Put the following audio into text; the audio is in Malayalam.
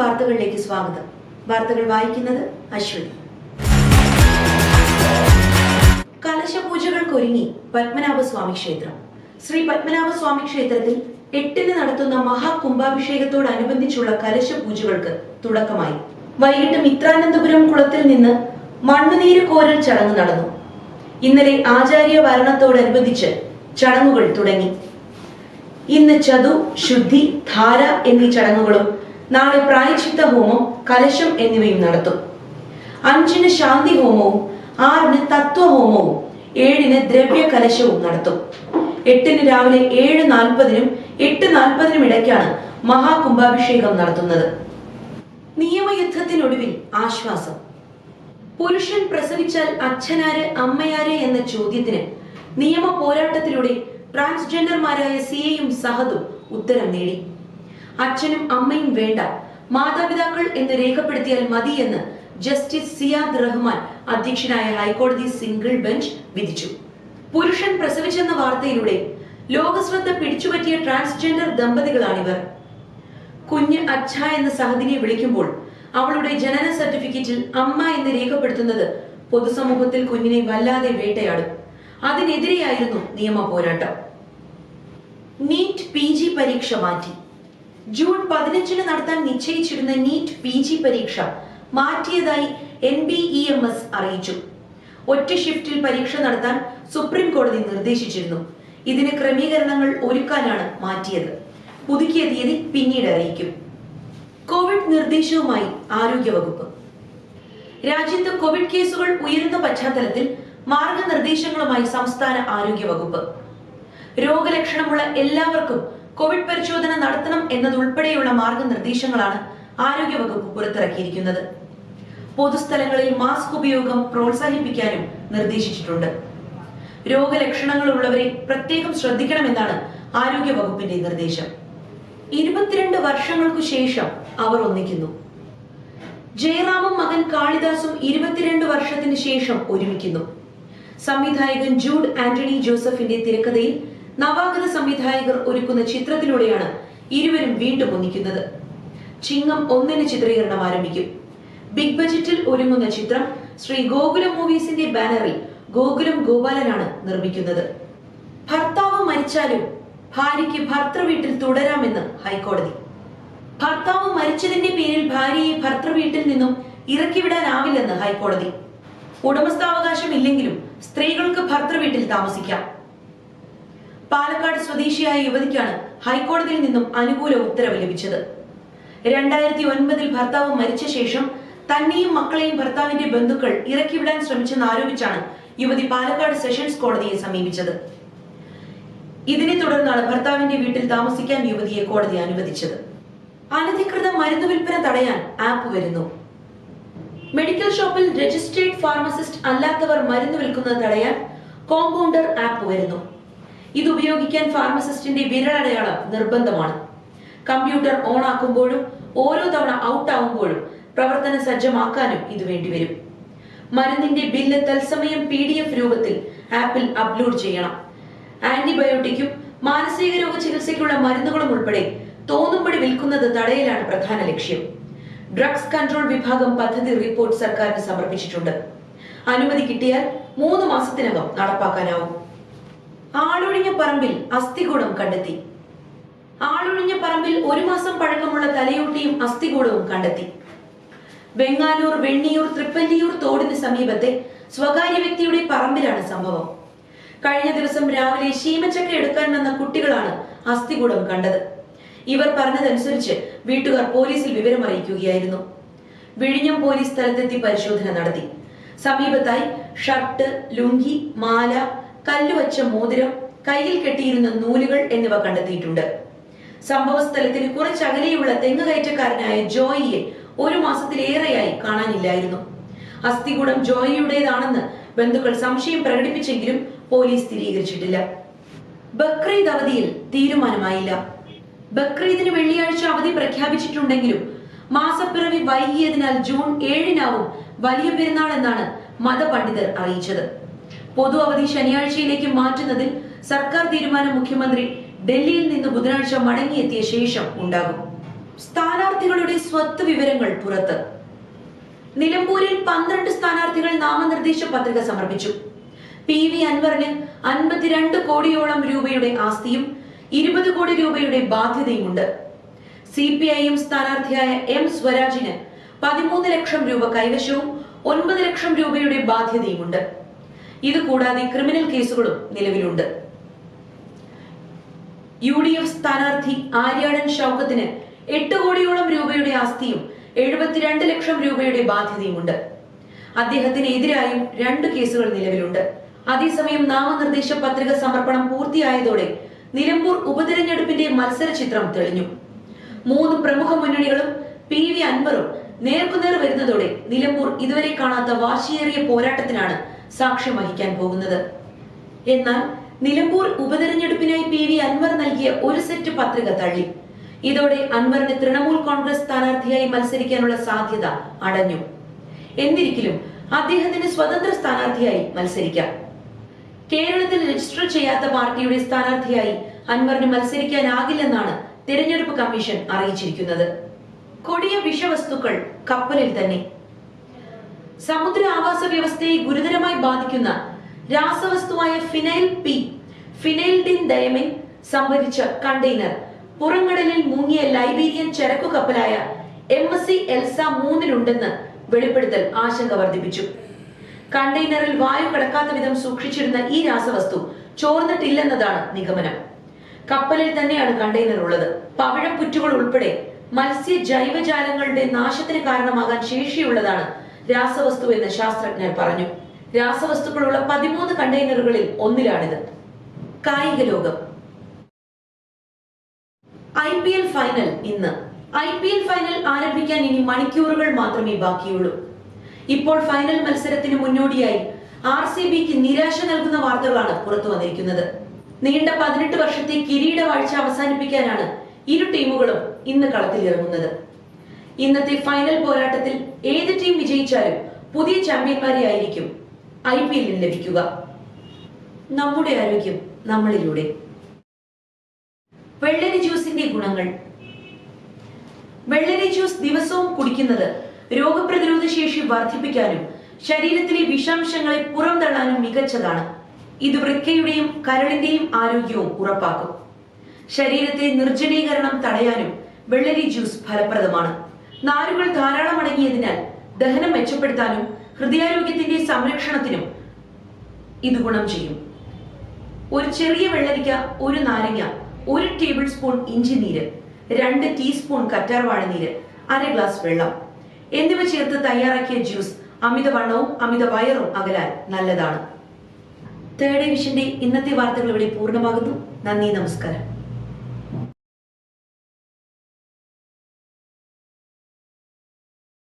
വാർത്തകളിലേക്ക് സ്വാഗതം. വാർത്തകൾ വായിക്കുന്നത് അശ്വതി കലശപൂജകൾക്കൊരുങ്ങി പത്മനാഭസ്വാമി ക്ഷേത്രം. ശ്രീ പത്മനാഭസ്വാമി ക്ഷേത്രത്തിൽ എട്ടിന് നടത്തുന്ന മഹാകുംഭാഭിഷേകത്തോടനുബന്ധിച്ചുള്ള കലശപൂജകൾക്ക് തുടക്കമായി. വൈകിട്ട് മിത്രാനന്തപുരം കുളത്തിൽ നിന്ന് മണ്ണുനീര് കോരൽ ചടങ്ങ് നടന്നു. ഇന്നലെ ആചാര്യ വരണത്തോടനുബന്ധിച്ച് ചടങ്ങുകൾ തുടങ്ങി. ഇന്ന് ചതു ശുദ്ധി ധാര എന്നീ ചടങ്ങുകളും നാളെ പ്രായച്ചിത്ത ഹോമം കലശം എന്നിവയും നടത്തും. അഞ്ചിന് ശാന്തി ഹോമവും ആറിന് തത്വ ഹോമവും ഏഴിന് ദ്രവ്യ കലശവും നടത്തും. എട്ടിന് രാവിലെ ഏഴ് നാൽപ്പതിനും എട്ട് നാൽപ്പതിനും ഇടയ്ക്കാണ് മഹാകുംഭാഭിഷേകം നടത്തുന്നത്. നിയമയുദ്ധത്തിനൊടുവിൽ ആശ്വാസം. പുരുഷൻ പ്രസവിച്ചാൽ അച്ഛനാര് അമ്മയാര് എന്ന ചോദ്യത്തിന് നിയമ പോരാട്ടത്തിലൂടെ ട്രാൻസ്ജെൻഡർമാരായ സിയയും സഹദും ഉത്തരം നേടി. അച്ഛനും അമ്മയും വേണ്ട. മാതാപിതാക്കൾ എന്ന് രേഖപ്പെടുത്തിയാൽ മതി എന്ന് ജസ്റ്റിസ് സിയാദ് റഹ്മാൻ അധ്യക്ഷനായ ഹൈക്കോടതി സിംഗിൾ ബെഞ്ച് വിധിച്ചു. പുരുഷൻ പ്രസവിച്ചെന്ന വാർത്തയിലൂടെ ലോകശ്രദ്ധ പിടിച്ചുപറ്റിയ ട്രാൻസ്ജെൻഡർ ദമ്പതികളാണിവർ. കുഞ്ഞ് അച്ഛ എന്ന സഹദിനെ വിളിക്കുമ്പോൾ അവളുടെ ജനന സർട്ടിഫിക്കറ്റിൽ അമ്മ എന്ന് രേഖപ്പെടുത്തുന്നത് പൊതുസമൂഹത്തിൽ കുഞ്ഞിനെ വല്ലാതെ വേട്ടയാടും. അതിനെതിരെയായിരുന്നു നിയമ പോരാട്ടം നീറ്റ് പി പരീക്ഷ മാറ്റി. ജൂൺ പതിനഞ്ചിന് നടത്താൻ നിശ്ചയിച്ചിരുന്ന നീറ്റ് പി ജി പരീക്ഷ മാറ്റിയതായി N B E M S അറിയിച്ചു. ഒറ്റ ഷിഫ്റ്റിൽ പരീക്ഷ നടത്താൻ സുപ്രീം കോടതി നിർദ്ദേശിച്ചിരുന്നു. ഇതിന് ക്രമീകരണങ്ങൾ ഒരുക്കാനാണ് മാറ്റിയത്. പുതുക്കിയ തീയതി പിന്നീട് അറിയിക്കും. കോവിഡ് നിർദ്ദേശവുമായി ആരോഗ്യവകുപ്പ്. രാജ്യത്ത് കോവിഡ് കേസുകൾ ഉയരുന്ന പശ്ചാത്തലത്തിൽ മാർഗനിർദ്ദേശങ്ങളുമായി സംസ്ഥാന ആരോഗ്യവകുപ്പ്. രോഗലക്ഷണമുള്ള എല്ലാവർക്കും കോവിഡ് പരിശോധന നടത്തണം എന്നതുൾപ്പെടെയുള്ള മാർഗനിർദ്ദേശങ്ങളാണ് ആരോഗ്യവകുപ്പ് പുറത്തിറക്കിയിരിക്കുന്നത്. പൊതുസ്ഥലങ്ങളിൽ മാസ്ക് ഉപയോഗം പ്രോത്സാഹിപ്പിക്കാനും നിർദ്ദേശിച്ചിട്ടുണ്ട്. രോഗലക്ഷണങ്ങളുള്ളവരെ പ്രത്യേകം ശ്രദ്ധിക്കണമെന്നാണ് ആരോഗ്യവകുപ്പിന്റെ നിർദ്ദേശം. ഇരുപത്തിരണ്ട് വർഷങ്ങൾക്കു ശേഷം അവർ ഒന്നിക്കുന്നു. ജയറാമും മകൻ കാളിദാസും ഇരുപത്തിരണ്ട് വർഷത്തിന് ശേഷം ഒരുമിക്കുന്നു. സംവിധായകൻ ജൂഡ് ആന്റണി ജോസഫിന്റെ തിരക്കഥയിൽ നവാഗത സംവിധായകർ ഒരുക്കുന്ന ചിത്രത്തിലൂടെയാണ് ഇരുവരും വീണ്ടും ഒന്നിക്കുന്നത്. ചിങ്ങം ഒന്നിന് ചിത്രീകരണം ആരംഭിക്കും. ബിഗ് ബജറ്റിൽ ഒരുങ്ങുന്ന ചിത്രം ശ്രീ ഗോകുലം മൂവീസിന്റെ ബാനറിൽ ഗോകുലം ഗോപാലനാണ് നിർമ്മിക്കുന്നത്. ഭർത്താവ് മരിച്ചാലും ഭാര്യയ്ക്ക് ഭർത്തൃ വീട്ടിൽ തുടരാമെന്ന് ഹൈക്കോടതി. ഭർത്താവ് മരിച്ചതിന്റെ പേരിൽ ഭാര്യയെ ഭർത്തൃ വീട്ടിൽ നിന്നും ഇറക്കിവിടാനാവില്ലെന്ന് ഹൈക്കോടതി. ഉടമസ്ഥാവകാശം ഇല്ലെങ്കിലും സ്ത്രീകൾക്ക് ഭർത്തൃ വീട്ടിൽ താമസിക്കാം. പാലക്കാട് സ്വദേശിയായ യുവതിക്കാണ് ഹൈക്കോടതിയിൽ നിന്നും അനുകൂല ഉത്തരവ് ലഭിച്ചത്. രണ്ടായിരത്തി ഒൻപതിൽ ഭർത്താവ് മരിച്ച ശേഷം തന്നെയും മക്കളെയും ഭർത്താവിന്റെ ബന്ധുക്കൾ ഇറക്കിവിടാൻ ശ്രമിച്ചെന്ന് ആരോപിച്ചാണ് യുവതി പാലക്കാട് സെഷൻസ് കോടതിയെ സമീപിച്ചത്. ഇതിനെ തുടർന്നാണ് ഭർത്താവിന്റെ വീട്ടിൽ താമസിക്കാൻ യുവതിയെ കോടതി അനുവദിച്ചത്. അനധികൃത മരുന്ന് വിൽപ്പന തടയാൻ ആപ്പ് വരുന്നു. മെഡിക്കൽ ഷോപ്പിൽ രജിസ്ട്രേഡ് ഫാർമസിസ്റ്റ് അല്ലാത്തവർ മരുന്ന് വിൽക്കുന്നത് തടയാൻ കോമ്പൗണ്ടർ ആപ്പ് വരുന്നു. ഇത് ഉപയോഗിക്കാൻ ഫാർമസിസ്റ്റിന്റെ വിരലടയാളം നിർബന്ധമാണ്. കമ്പ്യൂട്ടർ ഓൺ ആക്കുമ്പോഴും ഓരോ തവണ ഔട്ട് ആവുമ്പോഴും പ്രവർത്തന സജ്ജമാക്കാനും ഇത് വേണ്ടിവരും. മരുന്നിന്റെ ബില്ല് തത്സമയം പി ഡി എഫ് രൂപത്തിൽ ആപ്പിൽ അപ്ലോഡ് ചെയ്യണം. ആന്റിബയോട്ടിക്കും മാനസിക രോഗ ചികിത്സയ്ക്കുള്ള മരുന്നുകളും ഉൾപ്പെടെ തോന്നുംപടി വിൽക്കുന്നത് തടയലാണ് പ്രധാന ലക്ഷ്യം. ഡ്രഗ്സ് കൺട്രോൾ വിഭാഗം പദ്ധതി റിപ്പോർട്ട് സർക്കാരിന് സമർപ്പിച്ചിട്ടുണ്ട്. അനുമതി കിട്ടിയാൽ മൂന്ന് മാസത്തിനകം നടപ്പാക്കാനാവും. ആളൊഴിഞ്ഞ പറമ്പിൽ അസ്ഥികൂടം കണ്ടെത്തി. ആളൊഴിഞ്ഞ പറമ്പിൽ ഒരു മാസം പഴക്കമുള്ള തലയോട്ടിയും അസ്ഥികൂടവും കണ്ടെത്തി. വെങ്ങാലൂർ വെണ്ണിയൂർ തൃപ്പല്ലിയൂർ തോടിന് സമീപത്തെ സ്വകാര്യ വ്യക്തിയുടെ പറമ്പിലാണ് സംഭവം. കഴിഞ്ഞ ദിവസം രാവിലെ ശീമച്ചക്ക എടുക്കാൻ വന്ന കുട്ടികളാണ് അസ്ഥികൂടം കണ്ടത്. ഇവർ പറഞ്ഞതനുസരിച്ച് വീട്ടുകാർ പോലീസിൽ വിവരം അറിയിക്കുകയായിരുന്നു. വിഴിഞ്ഞം പോലീസ് സ്ഥലത്തെത്തി പരിശോധന നടത്തി. സമീപത്തായി ഷർട്ട് ലുങ്കി മാല കല്ലുവച്ച മോതിരം കയ്യിൽ കെട്ടിയിരുന്ന നൂലുകൾ എന്നിവ കണ്ടെത്തിയിട്ടുണ്ട്. സംഭവ സ്ഥലത്തിന് കുറച്ചകലെയുള്ള തെങ്ങ് കയറ്റക്കാരനായ ജോയിയെ ഒരു മാസത്തിലേറെയായി കാണാനില്ലായിരുന്നു. അസ്ഥികൂടം ജോയിയുടേതാണെന്ന് ബന്ധുക്കൾ സംശയം പ്രകടിപ്പിച്ചെങ്കിലും പോലീസ് സ്ഥിരീകരിച്ചിട്ടില്ല. ബക്രീദ് അവധിയിൽ തീരുമാനമായില്ല. ബക്രീദിന് വെള്ളിയാഴ്ച അവധി പ്രഖ്യാപിച്ചിട്ടുണ്ടെങ്കിലും മാസപ്പിറവി വൈകിയതിനാൽ ജൂൺ ഏഴിനാവും വലിയ പെരുന്നാൾ എന്നാണ് മതപണ്ഡിതർ അറിയിച്ചത്. പൊതു അവധി ശനിയാഴ്ചയിലേക്ക് മാറ്റുന്നതിൽ സർക്കാർ തീരുമാനം മുഖ്യമന്ത്രി ഡൽഹിയിൽ നിന്ന് ബുധനാഴ്ച മടങ്ങിയെത്തിയ ശേഷം ഉണ്ടാകും. സ്ഥാനാർത്ഥികളുടെ സ്വത്ത് വിവരങ്ങൾ പുറത്ത്. നിലമ്പൂരിൽ പന്ത്രണ്ട് സ്ഥാനാർത്ഥികൾ നാമനിർദ്ദേശ പത്രിക സമർപ്പിച്ചു. പി വി അൻവറിന് അൻപത്തിരണ്ട് കോടിയോളം രൂപയുടെ ആസ്തിയും ഇരുപത് കോടി രൂപയുടെ ബാധ്യതയുമുണ്ട്. സി പി ഐ എം സ്ഥാനാർത്ഥിയായ എം സ്വരാജിന് പതിമൂന്ന് ലക്ഷം രൂപ കൈവശവും ഒൻപത് ലക്ഷം രൂപയുടെ ബാധ്യതയുമുണ്ട്. ഇതുകൂടാതെ ക്രിമിനൽ കേസുകളും നിലവിലുണ്ട്. യു ഡി എഫ് സ്ഥാനാർത്ഥി ആര്യാടൻ ഷൗക്കത്തിന് എട്ട് കോടിയോളം രൂപയുടെ ആസ്തിയും എഴുപത്തിരണ്ട് ലക്ഷം രൂപയുടെ ബാധ്യതയുമുണ്ട്. അദ്ദേഹത്തിന് എതിരായും രണ്ട് കേസുകൾ നിലവിലുണ്ട്. അതേസമയം നാമനിർദ്ദേശ പത്രിക സമർപ്പണം പൂർത്തിയായതോടെ നിലമ്പൂർ ഉപതെരഞ്ഞെടുപ്പിന്റെ മത്സര ചിത്രം തെളിഞ്ഞു. മൂന്ന് പ്രമുഖ മുന്നണികളും പി വി അൻവറും നേർക്കുനേർ വരുന്നതോടെ നിലമ്പൂർ ഇതുവരെ കാണാത്ത വാശിയേറിയ പോരാട്ടത്തിനാണ് സാക്ഷ്യം വഹിക്കാൻ പോകുന്നത്. എന്നാൽ നിലമ്പൂർ ഉപതെരഞ്ഞെടുപ്പിനായി പി വി അൻവർ നൽകിയ ഒരു സെറ്റ് പത്രിക തള്ളി. ഇതോടെ അൻവറിന് തൃണമൂൽ കോൺഗ്രസ് സ്ഥാനാർത്ഥിയായി മത്സരിക്കാനുള്ള സാധ്യത അടഞ്ഞു. എന്നിരിക്കലും അദ്ദേഹത്തിന് സ്വതന്ത്ര സ്ഥാനാർത്ഥിയായി മത്സരിക്കാം. കേരളത്തിൽ രജിസ്റ്റർ ചെയ്യാത്ത പാർട്ടിയുടെ സ്ഥാനാർത്ഥിയായി അൻവറിന് മത്സരിക്കാനാകില്ലെന്നാണ് തിരഞ്ഞെടുപ്പ് കമ്മീഷൻ അറിയിച്ചിരിക്കുന്നത്. കൊടിയ വിഷവസ്തുക്കൾ കപ്പലിൽ തന്നെ. സമുദ്ര ആവാസ വ്യവസ്ഥയെ ഗുരുതരമായി ബാധിക്കുന്ന രാസവസ്തുവായ ഫിനൈൽ പി ഫിനൈൽഡിൻ ഡയമിൻ സംഭരിച്ച കണ്ടെയ്നർ പുറംകടലിൽ മുങ്ങിയ ലൈബീരിയൻ ചരക്കു കപ്പലായ എം എസ് സി എൽസ മൂന്നിലുണ്ടെന്ന് വെളിപ്പെടുത്തൽ ആശങ്ക വർദ്ധിപ്പിച്ചു. കണ്ടെയ്നറിൽ വായു കടക്കാത്ത വിധം സൂക്ഷിച്ചിരുന്ന ഈ രാസവസ്തു ചോർന്നിട്ടില്ലെന്നതാണ് നിഗമനം. കപ്പലിൽ തന്നെയാണ് കണ്ടെയ്നർ ഉള്ളത്. പവിഴപ്പുറ്റുകൾ ഉൾപ്പെടെ മത്സ്യ ജൈവജാലങ്ങളുടെ നാശത്തിന് കാരണമാകാൻ ശേഷിയുള്ളതാണ് രാസവസ്തു എന്ന് ശാസ്ത്രജ്ഞർ പറഞ്ഞു. രാസവസ്തുക്കളുള്ള പതിമൂന്ന് കണ്ടെയ്നറുകളിൽ ഒന്നിലാണിത്. കായിക ലോകം. ഐ പി എൽ ഫൈനൽ ഇന്ന്. ഐ പി എൽ ഫൈനൽ ആരംഭിക്കാൻ ഇനി മണിക്കൂറുകൾ മാത്രമേ ബാക്കിയുള്ളൂ. ഇപ്പോൾ ഫൈനൽ മത്സരത്തിന് മുന്നോടിയായി ആർ സി ബിക്ക് നിരാശ നൽകുന്ന വാർത്തകളാണ് പുറത്തു വന്നിരിക്കുന്നത്. നീണ്ട പതിനെട്ട് വർഷത്തെ കിരീട വാഴ്ച അവസാനിപ്പിക്കാനാണ് ഇരു ടീമുകളും ഇന്ന് കളത്തിലിറങ്ങുന്നത്. ഇന്നത്തെ ഫൈനൽ പോരാട്ടത്തിൽ ഏത് ടീം വിജയിച്ചാലും പുതിയ ചാമ്പ്യന്മാരെ ആയിരിക്കും ഐ പി എല്ലിൽ ലഭിക്കുക. നമ്മുടെ ആരോഗ്യം നമ്മളിലൂടെ. വെള്ളരി ജ്യൂസിന്റെ ഗുണങ്ങൾ. വെള്ളരി ജ്യൂസ് ദിവസവും കുടിക്കുന്നത് രോഗപ്രതിരോധ ശേഷി വർദ്ധിപ്പിക്കാനും ശരീരത്തിലെ വിഷാംശങ്ങളെ പുറംതള്ളാനും മികച്ചതാണ്. ഇത് വൃക്കയുടെയും കരളിന്റെയും ആരോഗ്യവും ഉറപ്പാക്കും. ശരീരത്തെ നിർജലീകരണം തടയാനും വെള്ളരി ജ്യൂസ് ഫലപ്രദമാണ്. നാരുകൾ ധാരാളം അടങ്ങിയതിനാൽ ദഹനം മെച്ചപ്പെടുത്താനും ഹൃദയാരോഗ്യത്തിന്റെ സംരക്ഷണത്തിനും ഇത് ഗുണം ചെയ്യും. ഒരു ചെറിയ വെള്ളരിക്ക ഒരു നാരങ്ങ ഒരു ടേബിൾ സ്പൂൺ ഇഞ്ചി നീര് രണ്ട് ടീസ്പൂൺ കറ്റാർവാഴ നീര് അര ഗ്ലാസ് വെള്ളം എന്നിവ ചേർത്ത് തയ്യാറാക്കിയ ജ്യൂസ് അമിതവണ്ണവും അമിത വയറും അകലാൻ നല്ലതാണ്. തേർഡ് ഡിവിഷന്റെ ഇന്നത്തെ വാർത്തകൾ ഇവിടെ പൂർണമാകുന്നു. നന്ദി നമസ്കാരം.